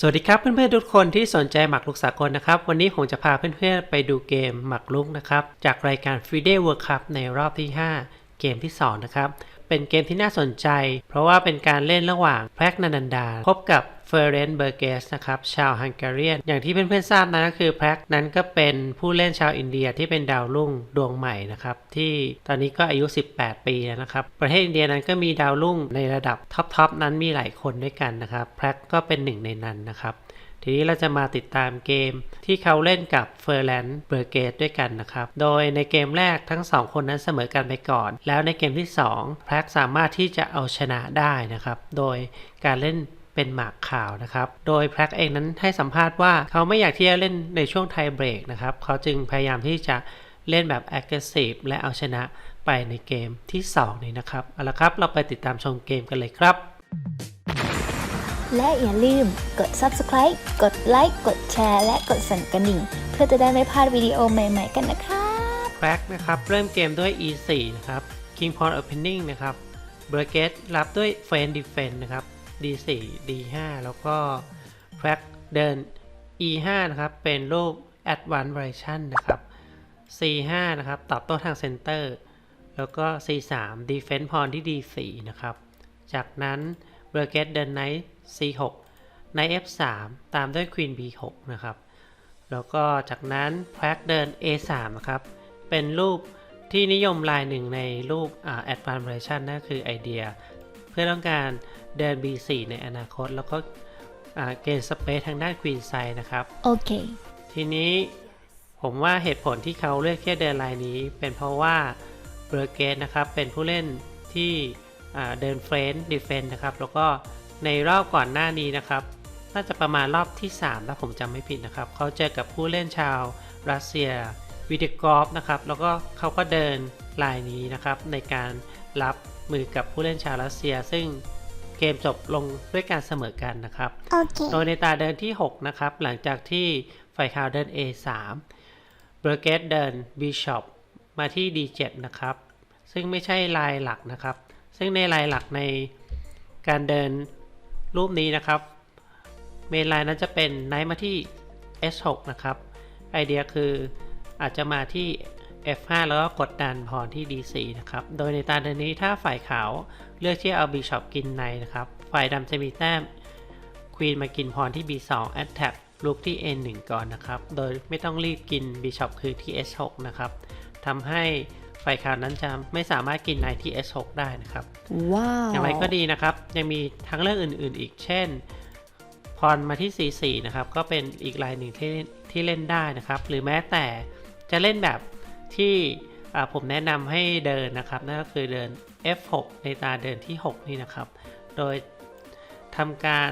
สวัสดีครับเพื่อนๆทุกคนที่สนใจหมากรุกสากลนะครับ วันนี้ผมจะพาเพื่อนๆไปดูเกมหมากรุกนะครับ จากรายการ f r e e d a y World Cup ในรอบที่ 5 เกมที่ 2 นะครับ เป็นเกมที่น่าสนใจ เพราะว่าเป็นการเล่นระหว่างแพรกนันดาพบกับ เฟอร์เรนเบอร์เกสนะครับชาวฮังการีนอย่างที่เพื่อนๆทราบนะก็คือแพรกนั้นก็เป็นผู้เล่นชาวอินเดียที่เป็นดาวรุ่งดวงใหม่นะครับที่ตอนนี้ก็อายุ 18 ปีแล้วนะครับ ประเทศอินเดียนั้นก็มีดาวรุ่งในระดับท็อปๆนั้นมีหลายคนด้วยกันนะครับแพรกก็เป็นหนึ่งในนั้นนะครับทีนี้เราจะมาติดตามเกมที่เขาเล่นกับเฟอร์แลนด์เบอร์เกตด้วยกันนะครับ โดยในเกมแรกทั้งสองคนนั้นเสมอกันไปก่อน แล้วในเกมที่ 2 แพรกสามารถที่จะเอาชนะได้นะครับ โดยการเล่น เป็นหมากขาวนะครับ โดยแพรกเองนั้นให้สัมภาษณ์ว่าเขาไม่อยากที่จะเล่นในช่วงไทยเบรกนะครับ เขาจึงพยายามที่จะเล่นแบบ aggressive และเอาชนะไปในเกมที่ 2 นี้นะครับ เอาละครับ เราไปติดตามชมเกมกันเลยครับ และอย่าลืมกด subscribe กดไลค์ กดแชร์ และกดสั่นกระดิ่ง เพื่อจะได้ไม่พลาดวิดีโอใหม่ ๆ กันนะคะแบ็กนะครับ เริ่มเกมด้วย e4 นะครับ king pawn opening นะครับ b r a k e t รับด้วย f r i e n d defense นะครับ d4 d5 แล้วก็แบ็กเดิน e5 นะครับ เป็นรูป advanced variation นะครับ c5 นะครับ ตอบโต้ทางเซนเตอร์ แล้วก็ c3 defense pawn ที่ d4 นะครับ จากนั้น b r a k e เดิน knight c6 knight f3 ตามด้วย queen b6 นะครับ แล้วก็จากนั้นแพรกเดิน A3 นะครับ เป็นรูปที่นิยมลายหนึ่งในรูป Advanced Variation นั่นคือไอเดีย พื่อต้องการเดิน B4 ในอนาคต แล้วก็อ่าเกณฑ์สเปซทางด้าน Queen Side นะครับ โอเค ทีนี้ผมว่าเหตุผลที่เขาเลือกที่จะเดินลายนี้ เป็นเพราะว่าเบอร์เกตนะครับเป็นผู้เล่นที่อ่าเดินเฟรนด์ดิเฟนนะครับ แล้วก็ในรอบก่อนหน้านี้นะครับ น่าจะประมาณรอบที่ 3 ถ้าผมจำไม่ผิดนะครับ เขาเจอกับผู้เล่นชาวรัสเซียวิดกอฟนะครับ แล้วก็เขาก็เดินลายนี้นะครับในการรับ มือกับผู้เล่นชาวรัสเซีย ซึ่งเกมจบลงด้วยการเสมอกันนะครับโอเคโดยในตาเดินที่ 6 นะครับ หลังจากที่ฝ่ายขาวเดิน A3 เบอร์เกตเดิน Bishop มาที่ D7 นะครับ ซึ่งไม่ใช่ลายหลักนะครับ ซึ่งในลายหลักในการเดินรูปนี้นะครับ เมนไลน์นั้นจะเป็นไนท์มาที่ S6 นะครับ ไอเดียคืออาจจะมาที่ F5 แล้วก็กดดันพรที่ D4 นะครับ โดยในตาเดินนี้ถ้าฝ่ายขาวเลือกที่เอา Bishop กินในนะครับ ฝ่ายดำจะมีแต้มควีนมากินพรที่ B2 Attack ลุกที่ N1 ก่อนนะครับ โดยไม่ต้องรีบกิน Bishop คือที่ S6 นะครับทำให้ฝ่ายขาวนั้นจะไม่สามารถกินในที่ S6 ได้นะครับ ว้าว อย่างไรก็ดีนะครับ ยังมีทางเลือกอื่น ๆ อีก เช่น พรมาที่ C4 นะครับ ก็เป็นอีกลายหนึ่งที่ที่เล่นได้นะครับ หรือแม้แต่จะเล่นแบบ ที่อ่าผมแนะนำให้เดินนะครับ นั่นก็คือเดิน F6 ในตาเดินที่ 6 นี่นะครับ โดยทำการ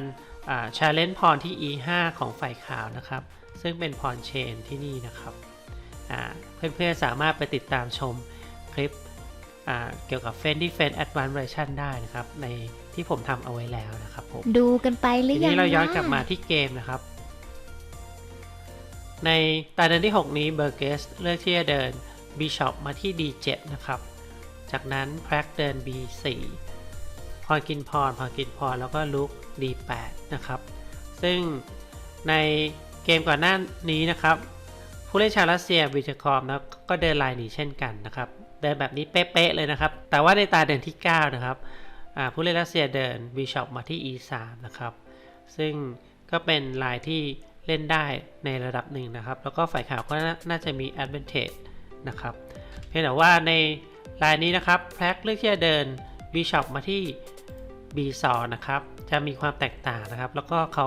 ชาเลนจ์พรที่ E5 ของฝ่ายขาวนะครับ ซึ่งเป็นพรเชนที่นี่นะครับอ่าเพื่อนๆสามารถไปติดตามชมคลิปอ่าเกี่ยวกับ f e n d y f e n Advanced Version ได้นะครับ ในที่ผมทำเอาไว้แล้วนะครับผม ดูกันไปหรืทีอยังนี้เราย้อนะกลับมาที่เกมนะครับ ในตาเดินที่ 6 นี้เบอร์เกสเลือกที่จะเดิน Bishop มาที่ D7 นะครับ จากนั้นแพรกเดิน B4 พรกินพรพรกินพรแล้วก็ลุก D8 นะครับ ซึ่งในเกมก่อนหน้านี้นะครับ ผู้เล่นชาวรัสเซียวิจคอมนะก็เดินลายนี้เช่นกันนะครับ เดินแบบนี้เป๊ะๆเลยนะครับ แต่ว่าในตาเดินที่ 9 นะครับผู้เล่นรัสเซียเดิน Bishop มาที่ E3 นะครับ ซึ่งก็เป็นลายที่ เล่นได้ในระดับหนึ่งนะครับ แล้วก็ฝ่ายขาวก็น่าน่าจะมี advantage นะครับเพียงแต่ว่าในลายนี้นะครับแพลกเลือกที่จะเดิน Bishop มาที่ B2 นะครับ จะมีความแตกต่างนะครับ แล้วก็เขา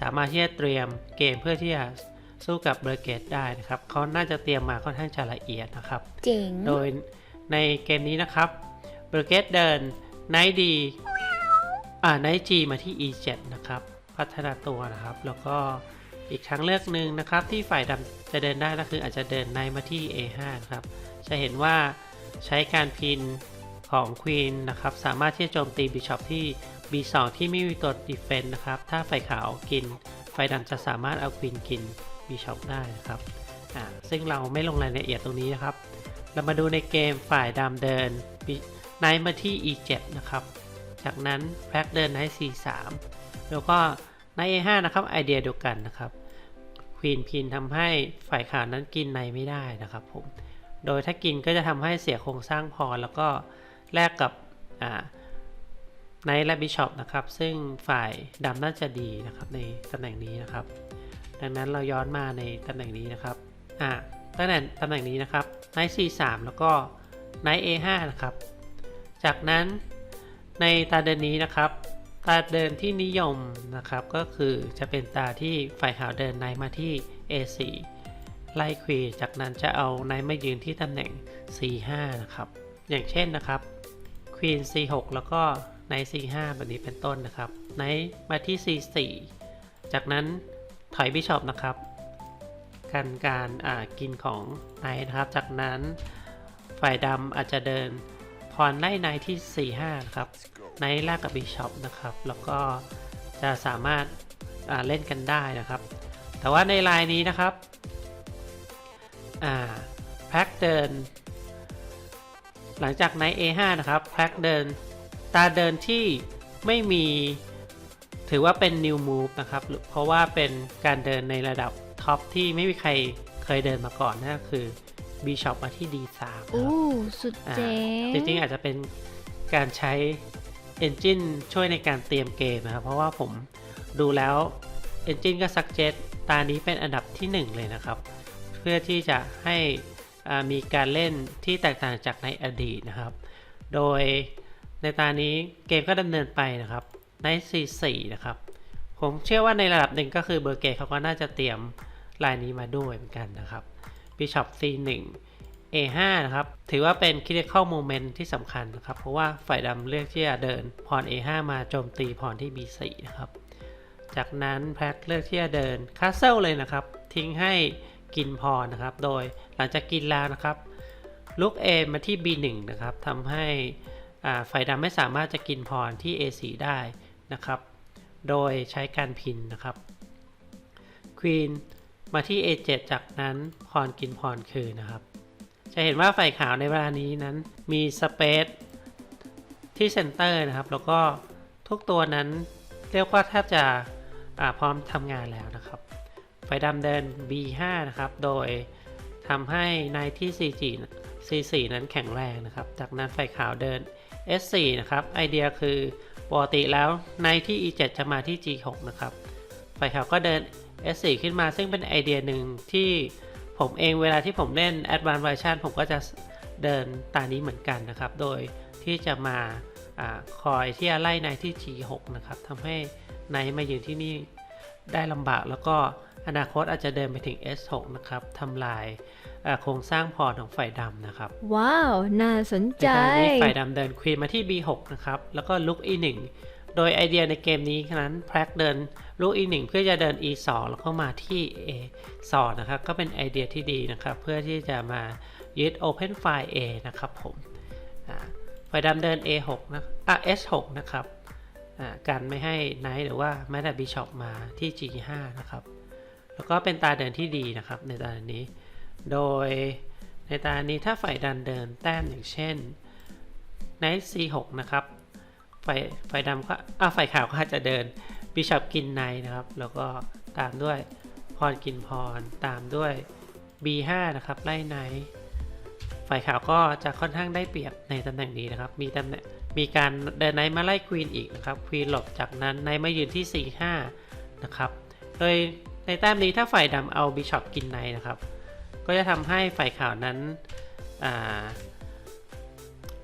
สามารถที่จะเตรียมเกมเพื่อที่จะสู้กับเบอร์เกตได้นะครับเขาน่าจะเตรียมมาค่อนข้างจะละเอียดนะครับเจ๋งโดยในเกมนี้นะครับเบอร์เกตเดิน Knight D อ่า Knight G มาที่ E7 นะครับ พัฒนาตัวนะครับ แล้วก็ อีกทางเลือกหนึ่งนะครับที่ฝ่ายดำจะเดินได้ก็คืออาจจะเดิน Knight มาที่ A5 นะครับ จะเห็นว่าใช้การพินของ Queen นะครับ สามารถที่จะโจมตี Bishop ที่ B2 ที่ไม่มีตัว Defense นะครับ ถ้าฝ่ายขาวกินฝ่ายดำจะสามารถเอา Queen กิน Bishop ได้นะครับ ซึ่งเราไม่ลงรายละเอียดตรงนี้นะครับ เรามาดูในเกมฝ่ายดำเดินไนท์มาที่ E7 นะครับ จากนั้นแพลกเดินไนท์ C3 แล้วก็ ใน A5 นะครับไอเดียเดียวกันนะครับควีนพินทำให้ฝ่ายขาวนั้นกินในไม่ได้นะครับผมโดยถ้ากินก็จะทำให้เสียโครงสร้างพรแล้วก็แลกกับไนท์และบิชอปนะครับซึ่งฝ่ายดำน่าจะดีนะครับในตำแหน่งนี้นะครับ ดังนั้นเราย้อนมาในตำแหน่งนี้นะครับอ่าตั้งแต่ตำแหน่งนี้นะครับไนท์ C3 แล้วก็ไนท์ A5 นะครับ จากนั้นในตาเดินนี้นะครับ ตาเดินที่นิยมนะครับก็คือจะเป็นตาที่ฝ่ายขาวเดินไนมาที่ A4 ไล่ควีนจากนั้นจะเอาไนมายืนที่ตำแหน่ง C5 นะครับ อย่างเช่นนะครับควีน C6 แล้วก็ไน C5 แบบนี้เป็นต้นนะครับไนมาที่ C4 จากนั้นถอยบิชอปนะครับกันการกินของไนนะครับ จากนั้นฝ่ายดำอาจจะเดินพรไล่ไนท์ที่4-5นะครับ ไนท์แลกกับบิชอปนะครับ แล้วก็จะสามารถอ่าเล่นกันได้นะครับ แต่ว่าในลายนี้นะครับอ่าแพ็กเดิน หลังจากไนท์ A5 นะครับแพ็กเดินตาเดินที่ไม่มีถือว่าเป็น new move นะครับหรือเพราะว่าเป็นการเดินในระดับท็อปที่ไม่มีใครเคยเดินมาก่อนนั่นก็คือ Bishop มาที่ D3 นะคอู้รับสุดอ่าเจ๋งจริงๆอาจจะเป็นการใช้ Engine ช่วยในการเตรียมเกมนะครับ เพราะว่าผมดูแล้ว Engine ก็ suggest ตานี้เป็นอันดับที่ 1 เลยนะครับ เพื่อที่จะให้มีการเล่นที่แตกต่างจากในอดีตนะครับ โดยในตานี้เกมก็ดำเนินไปนะครับใน C4 นะครับ ผมเชื่อว่าในระดับหนึ่งก็คือเบอร์เกตเขาก็น่าจะเตรียมลายนี้มาด้วยเหมือนกันนะครับ Bishop C1 A5 นะครับ ถือว่าเป็น critical moment ที่สำคัญนะครับ เพราะว่าฝ่ายดำเลือกที่จะเดินพร A5 มาโจมตีพรที่ B4 นะครับ จากนั้นแพ็คเลือกที่จะเดิน Castle เลยนะครับ ทิ้งให้กินพรนะครับ โดยหลังจากกินแล้วนะครับลุก A มาที่ B1 นะครับทำให้ฝ่ายดำไม่สามารถจะกินพรที่ A4 ได้นะครับ โดยใช้การพินนะครับควีนมาที่ A7 จากนั้นพรกินพรคืนนะครับ จะเห็นว่าฝ่ายขาวในเวลานี้นั้นมีสเปซที่เซนเตอร์นะครับ แล้วก็ทุกตัวนั้นเรียกว่าแทบจะพร้อมทำงานแล้วนะครับฝ่ายดำเดิน B5 นะครับ โดยทำให้ในที่ C4 นะ C4 นั้นแข็งแรงนะครับ จากนั้นฝ่ายขาวเดิน S4 นะครับ ไอเดียคือปกติแล้วในที่ E7 จะมาที่ G6 นะครับฝ่ายขาวก็เดิน S4 ขึ้นมาซึ่งเป็นไอเดียหนึ่งที่ ผมเองเวลาที่ผมเล่น Advanced Version ผมก็จะเดินตามนี้เหมือนกันนะครับ โดยที่จะมาอาคอยที่จะไล่ในที่ G6 นะครับทำให้ในมายืนที่นี่ได้ลำบาก แล้วก็อนาคตอาจจะเดินไปถึง S6 นะครับทำลายอ่าโครงสร้างพอร์ตของฝ่ายดำนะครับ ว้าว น่าสนในใจทางนี้ฝ่ายดำเดินควีนมาที่ B6 นะครับ แล้วก็ลุก E1 โดยไอเดียในเกมนี้นั้นแพร็กเดินลุก E1 เพื่อจะเดิน E2 แล้วก็มาที่ A2 นะครับ ก็เป็นไอเดียที่ดีนะครับ เพื่อที่จะมายึด Open File A นะครับผมฝ่ายดำเดิน A6 นะอะ S6 นะครับอ่ากันไม่ให้ไนท์หรือว่าแม้แต่ Bishop มาที่ G5 นะครับ แล้วก็เป็นตาเดินที่ดีนะครับในตานี้ โดยในตานี้ถ้าฝ่ายดันเดินแต้มอย่างเช่น Knight C6 นะครับ ฝ่ายฝ่ายดำก็อ่าฝ่ายขาวก็อาจจะเดินบิชอปกินไนนะครับ แล้วก็ตามด้วยพรกินพร ตามด้วย B5 นะครับ ไล่ไนฝ่ายขาวก็จะค่อนข้างได้เปรียบในตำแหน่งนี้นะครับ มีตำแหน่งมีการเดินไนมาไล่ควีนอีกนะครับ ควีนหลบจากนั้นไนมายืนที่ C5 นะครับ โดยในแต้มนี้ถ้าฝ่ายดำเอาบิชอปกินไนนะครับ ก็จะทำให้ฝ่ายขาวนั้น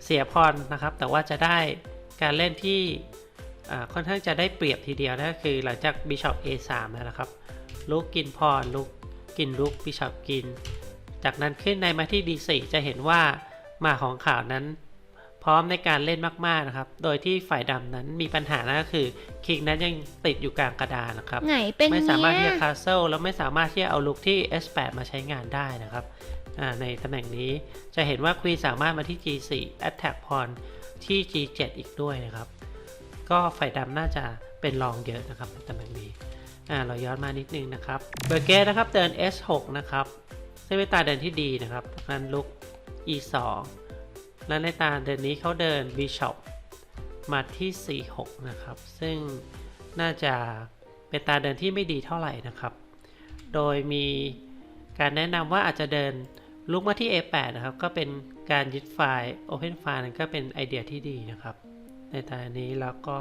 เสียพรนะครับ แต่ว่าจะได้ การเล่นที่อ่าค่อนข้างจะได้เปรียบทีเดียวนั่นก็คือหลังจากบิชอป A3 แล้วนะครับลุกกินพรลุกกินลุกบิชอปกิน จากนั้นขึ้นในมาที่ D4 จะเห็นว่าหมาของขาวนั้น พร้อมในการเล่นมากๆนะครับ โดยที่ฝ่ายดำนั้นมีปัญหานั่นก็คือคิงนั้นยังติดอยู่กลางกระดานนะครับไงเป็นไม่เนี้สามารถที่ยจะ castle แล้วไม่สามารถที่จะเอาลุกที่ S8 มาใช้งานได้นะครับอ่าในตำแหน่งนี้จะเห็นว่า Queen สามารถมาที่ G4 attack pawn ที่ G7 อีกด้วยนะครับ ก็ฝ่ายดำน่าจะเป็นรองเยอะนะครับในตำแหน่งนี้อ่าเราย้อนมานิดนึงนะครับเบอร์เกตนะครับเดิน S6 นะครับซึ่งเป็นตาเดินที่ดีนะครับนั้นลุก E2 และในตาเดินนี้เขาเดิน Bishop มาที่ C6 นะครับ ซึ่งน่าจะเป็นตาเดินที่ไม่ดีเท่าไหร่นะครับ โดยมีการแนะนำว่าอาจจะเดินลุกมาที่ A8 นะครับ ก็เป็น การยึดไฟล์ Open File นั้นก็เป็นไอเดียที่ดีนะครับ ในตอนนี้แล้วก็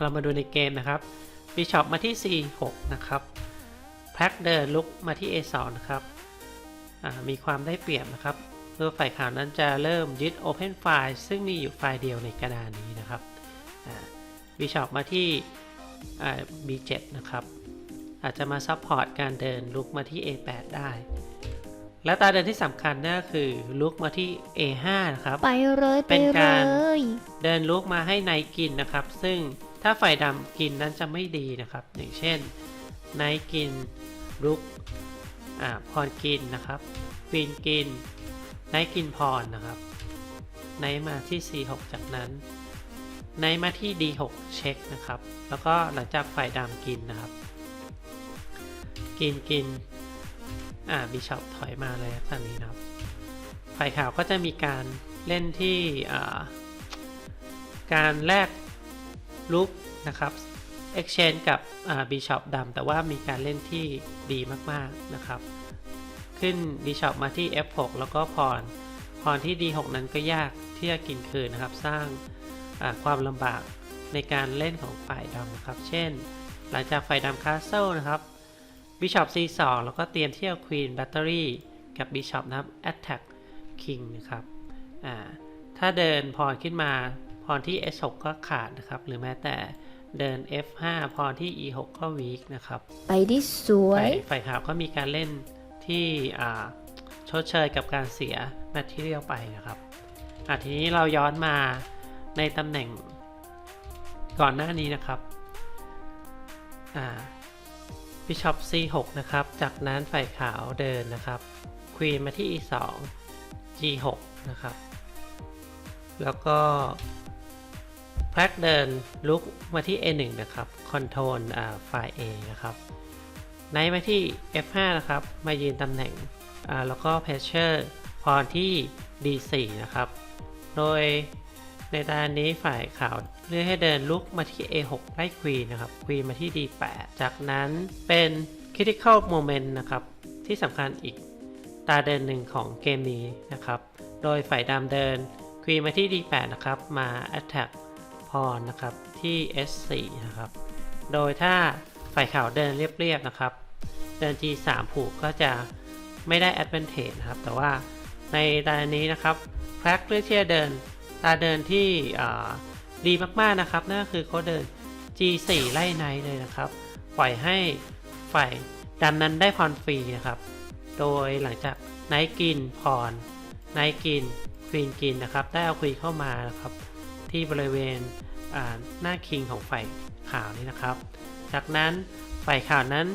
เรามาดูในเกมนะครับ Bishop มาที่ C6 นะครับแพ็กเดินลุกมาที่ A2 นะครับมีความได้เปรียบนะครับเมื่อฝ่ายข่าวนั้นจะเริ่มยึด Open File ซึ่งมีอยู่ไฟล์เดียวในกระดานนี้นะครับบิชอปมาที่ B7 นะครับ อาจจะมาซัพพอร์ตการเดินลุกมาที่ A8 ได้ และตาเดินที่สำคัญนั่นก็คือลุกมาที่ A5 นะครับ ไปเลยไปเป็นเลการ ย เดินลุกมาให้ไนท์กินนะครับ ซึ่งถ้าฝ่ายดำกินนั้นจะไม่ดีนะครับ อย่างเช่นไนท์กินลุกอ่าพรกินนะครับควีนกินไนท์กินพรนะครับไนท์มาที่ C6 จากนั้นไนท์มาที่ D6 เช็คนะครับ แล้วก็หลังจากฝ่ายดำกินนะครับ กินกิน อ่าบิชอปถอยมาเลยตอนนี้นะครับฝ่ายขาวก็จะมีการเล่นที่อ่าการแลกลุกนะครับ exchange กับบิชอปดำแต่ว่ามีการเล่นที่ดีมากๆนะครับ ขึ้นบิชอปมาที่ F6 แล้วก็พรพรที่ D6 นั้นก็ยากที่จะกินคืนนะครับ สร้างอ่าความลำบากในการเล่นของฝ่ายดำนะครับ เช่น หลังจากฝ่ายดำคาสเซิลนะครับ บิชอป C2 แล้วก็เตรียมที่จะควีนแบตเตอรี่กับบิชอปนะครับ Attack King นะครับอ่าถ้าเดินพรขึ้นมาพรที่ S6 ก็ขาดนะครับ หรือแม้แต่เดิน F5 พรที่ E6 ก็วีคนะครับ ไปที่สวยฝ่ายฝ่ายขาวก็มีการเล่นที่อ่าชดเชยกับการเสียแมทเทียลไปนะครับอะทีนี้เราย้อนมาในตำแหน่งก่อนหน้านี้นะครับอ่า บิชอป C6 นะครับ จากนั้นฝ่ายขาวเดินนะครับควีนมาที่ E2 G6 นะครับ แล้วก็แพลกเดินลุกมาที่ A1 นะครับคอนโทรลฝ่าย A นะครับไนท์มาที่ F5 นะครับ มายืนตำแหน่งแล้วก็เพชเชอร์พรที่ D4 นะครับ โดย ในตอนนี้ฝ่ายขาวเลือกให้เดินลุกมาที่ A6 ไล่ควีนนะครับควีนมาที่ D8 จากนั้นเป็น Critical Moment นะครับ ที่สำคัญอีกตาเดินหนึ่งของเกมนี้นะครับ โดยฝ่ายดำเดินควีนมาที่ D8 นะครับ มา Attack พรนะครับที่ S4 นะครับ โดยถ้าฝ่ายขาวเดินเรียบๆนะครับ เดิน G3 ผูกก็จะไม่ได้ advantage นะครับ แต่ว่าในตานี้นะครับแพลกเลือกที่จะเดิน ตาเดินที่ดีมากๆนะครับ นั่นก็คือเขาเดิน G4 ไล่ไนท์เลยนะครับ ปล่อยให้ฝ่ายดำนั้นได้พรฟรีนะครับ โดยหลังจากไนท์กินพรไนท์กินควีนกินนะครับ ได้เอาควีนเข้ามานะครับ ที่บริเวณหน้าคิงของฝ่ายขาวนี่นะครับ จากนั้นฝ่ายขาวนั้น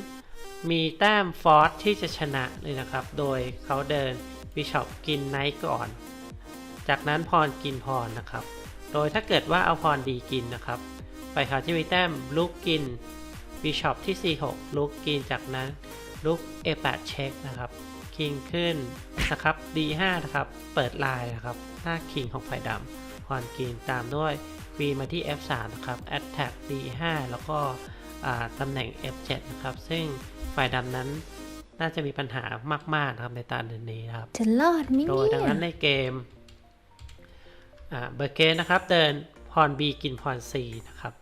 มีแต้มฟอร์สที่จะชนะเลยนะครับ โดยเขาเดินบิชอปกินไนท์ก่อน จากนั้นพรกินพรนะครับ โดยถ้าเกิดว่าเอาพรดีกินนะครับฝ่ายขาวจะมีแต้มลุกกินบิชอปที่ C6 ลุกกินจากนั้นลุก A8 เช็คนะครับ คิงขึ้นนะครับ D5 นะครับ เปิดลายนะครับหน้าคิงของฝ่ายดำพรกินตามด้วยควีนมาที่ F3 นะครับ Attack D5 แล้วก็อ่าตำแหน่ง F7 นะครับ ซึ่งฝ่ายดำนั้นน่าจะมีปัญหามากๆนะครับในตาเดือนนี้นะครับ จะรอดไหมโดยเนี่ดังนั้นยในเกมอ่า เบอร์เกนนะครับเดินพร B กินพร C นะครับ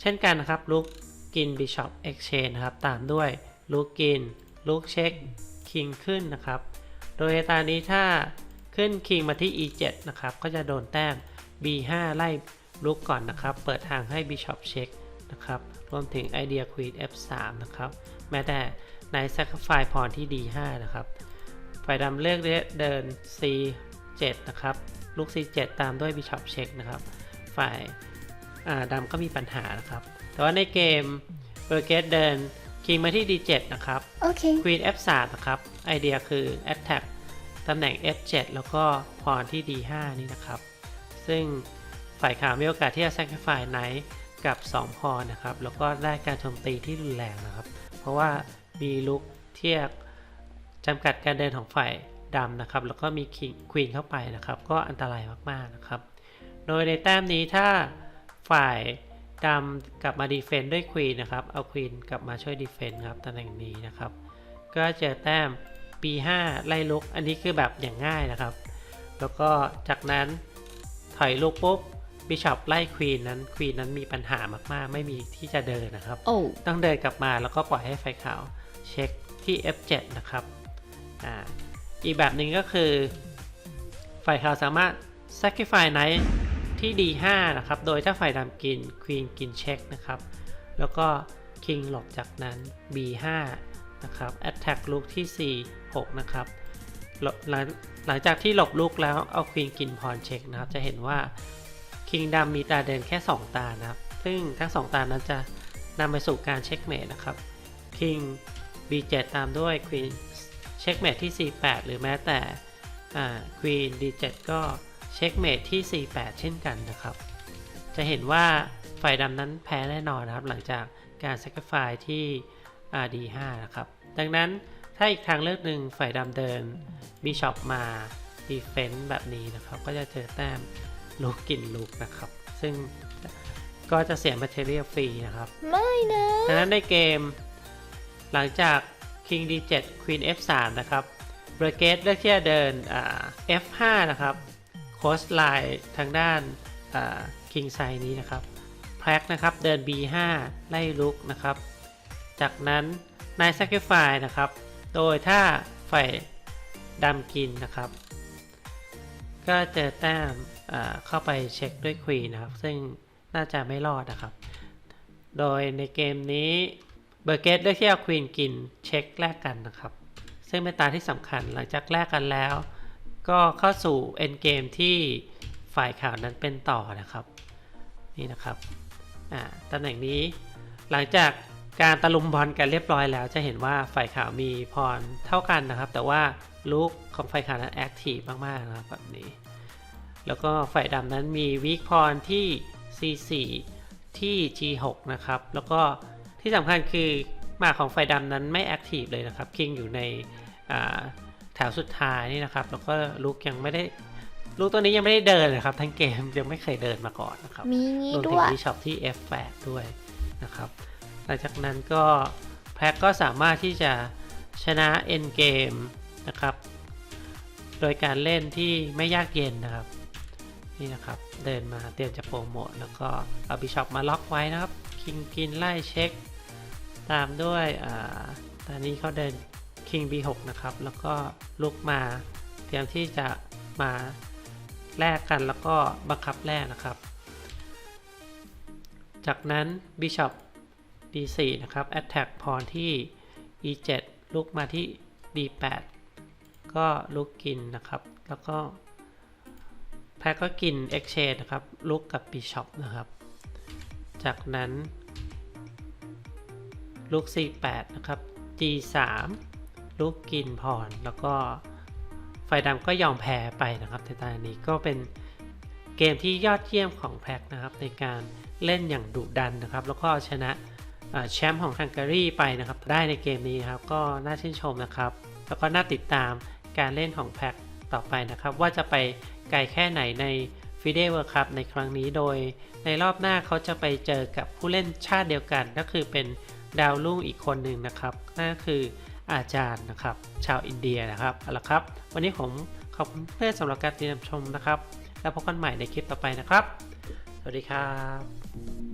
เช่นกันนะครับลุกกิน Bishop Exchange นะครับ ตามด้วยลุกกินลุกเช็คคิงขึ้นนะครับ โดยในตอนนี้ถ้าขึ้นคิงมาที่ E7 นะครับ ก็จะโดนแต้ม B5 ไล่ลุกก่อนนะครับ เปิดทางให้ Bishop เช็คนะครับ รวมถึงไอเดีย Queen F3 นะครับ แม้แต่ใน Sacrifice พรที่ D5 นะครับ ฝ่ายดำเลือกเดิน C7 นะครับ ลูก C7 ตามด้วย Bishop เช็คนะครับ ฝ่ายอ่าดำก็มีปัญหานะครับ แต่ว่าในเกมเบอร์เกตเดิน King มาที่ D7 นะครับโอเค Queen F3 นะครับ ไอเดียคือ Attack ตำแหน่ง F7 แล้วก็พรที่ D5 นี่นะครับ ซึ่งฝ่ายขาวมีโอกาสที่จะ Sacrifice Knight กับ 2 พรนะครับ แล้วก็ได้การโจมตีที่รุนแรงนะครับ เพราะว่ามีลุกเทียบจำกัดการเดินของฝ่าย ดำนะครับ แล้วก็มีคิงควีนเข้าไปนะครับ ก็อันตรายมากๆนะครับ โดยในแต้มนี้ถ้าฝ่ายดำกลับมาดีเฟนต์ด้วยควีนนะครับ เอาควีนกลับมาช่วยดีเฟนต์ครับตำแหน่งนี้นะครับ ก็เจอแต้ม B5 ไล่ลุก อันนี้คือแบบอย่างง่ายนะครับ แล้วก็จากนั้นถอยลุกปุ๊บบิชอปไล่ควีนนั้นควีนนั้นมีปัญหามากๆ ไม่มีที่จะเดินนะครับโอ้ต้องเดินกลับมาแล้วก็ปล่อยให้ไฟขาว เช็คที่ F7 นะครับอ่า อีกแบบหนึ่งก็คือไฟขาวสามารถ sacrifice knight ที่ D5 นะครับ โดยถ้าไฟดำกิน Queen กินเช็คนะครับ แล้วก็ King หลบจากนั้น B5 นะครับ attack ลูกที่ 4 6 นะครับ หลบหลังหลังจากที่หลบลูกแล้วเอา Queen กินพรเช็คนะครับ จะเห็นว่า King ดำมีตาเดินแค่ 2 ตานะครับ ซึ่งทั้ง 2 ตานั้นจะนำไปสู่การเช็คเมทนะครับ King B7 ตามด้วย Queen เช็คเมทที่ C8 หรือแม้แต่อ่า Queen D7 ก็เช็คเมทที่ C8 เช่นกันนะครับ จะเห็นว่าฝ่ายดำนั้นแพ้แน่นอนนะครับ หลังจากการ sacrifice ที่อ่า D5 นะครับ ดังนั้นถ้าอีกทางเลือกหนึ่งฝ่ายดำเดิน Bishop มา Defense แบบนี้นะครับ ก็จะเจอแต้มลูกกินลูกนะครับ ซึ่งก็จะเสีย Material ฟรีนะครับ ไม่นะดังนั้นในเกม หลังจาก King D7 Queen F3 นะครับเบรเกตเลือกที่จะเดินอ่า F5 นะครับโคสไลน์ทางด้านอ่า King Side นี้นะครับแพลกนะครับเดิน B5 ไล่ลุกนะครับ จากนั้นนาย Sacrifice นะครับ โดยถ้าฝ่ายดำกินนะครับ ก็เจอแต้มเข้าไปเช็คด้วย Queen นะครับ ซึ่งน่าจะไม่รอดนะครับ โดยในเกมนี้ เบอร์เกตเลือกที่เอาควีนกินเช็คแลกกันนะครับ ซึ่งเป็นตาที่สำคัญหลังจากแลกกันแล้ว ก็เข้าสู่เอ็นเกมที่ฝ่ายข่าวนั้นเป็นต่อนะครับ นี่นะครับอ่าตำแหน่งนี้หลังจากการตะลุมบอลกันเรียบร้อยแล้วจะเห็นว่าฝ่ายข่าวมีพรเท่ากันนะครับ แต่ว่าลูกของฝ่ายข่าวนั้นแอคทีฟมากๆนะครับแบบนี้ แล้วก็ฝ่ายดำนั้นมีวิกพรที่ C4 ที่ G6 นะครับ แล้วก็ ที่สำคัญคือหมากของไฟดำนั้นไม่แอคทีฟเลยนะครับคิงอยู่ในอ่าแถวสุดท้ายนี่นะครับ แล้วก็ลูกยังไม่ได้ลูกตัวนี้ยังไม่ได้เดินเลยครับ ทั้งเกมยังไม่เคยเดินมาก่อนนะครับมีงี้รวมด้ถึงวยที่ช็อปที่ F8 ด้วยนะครับ หลังจากนั้นก็แพ็กก็สามารถที่จะชนะ End Game นะครับ โดยการเล่นที่ไม่ยากเย็นนะครับ นี่นะครับ เดินมาเตรียมจะโปรโมทแล้วก็เอาบิชอปมาล็อกไว้นะครับ คิงกินไล่เช็ค ตามด้วยตอนนี้เขาเดิน King B6 นะครับ แล้วก็ลุกมา เตรียมที่จะมาแลกกันแล้วก็บังคับแลกนะครับ จากนั้น Bishop D4 นะครับ Attack พรที่ E7 ลุกมาที่ D8 ก็ลุกกินนะครับ แล้วก็แพ้ก็กิน Exchange นะครับ ลุกกับ Bishop นะครับ จากนั้น ลุก C8 นะครับ G3 ลุกกินพร แล้วก็ไฟดำก็ยอมแพ้ไปนะครับในตอนนี้ก็เป็นเกมที่ยอดเยี่ยมของแพ็กนะครับในการเล่นอย่างดุดันนะครับ แล้วก็เอาชนะแชมป์ของฮังการีไปนะครับ ได้ในเกมนี้ครับก็น่าชื่นชมนะครับ แล้วก็น่าติดตามการเล่นของแพ็กต่อไปนะครับ ว่าจะไปไกลแค่ไหนในฟิเดเวิร์คัพในครั้งนี้โดย ในรอบหน้าเขาจะไปเจอกับผู้เล่นชาติเดียวกันก็คือเป็น ดาวรุ่งอีกคนหนึ่งนะครับนั่นก็คืออาจารย์นะครับ ชาวอินเดียนะครับเอาละครับ วันนี้ผมขอบคุณเพื่อนสำหรับการติดตามชมนะครับ แล้วพบกันใหม่ในคลิปต่อไปนะครับ สวัสดีครับ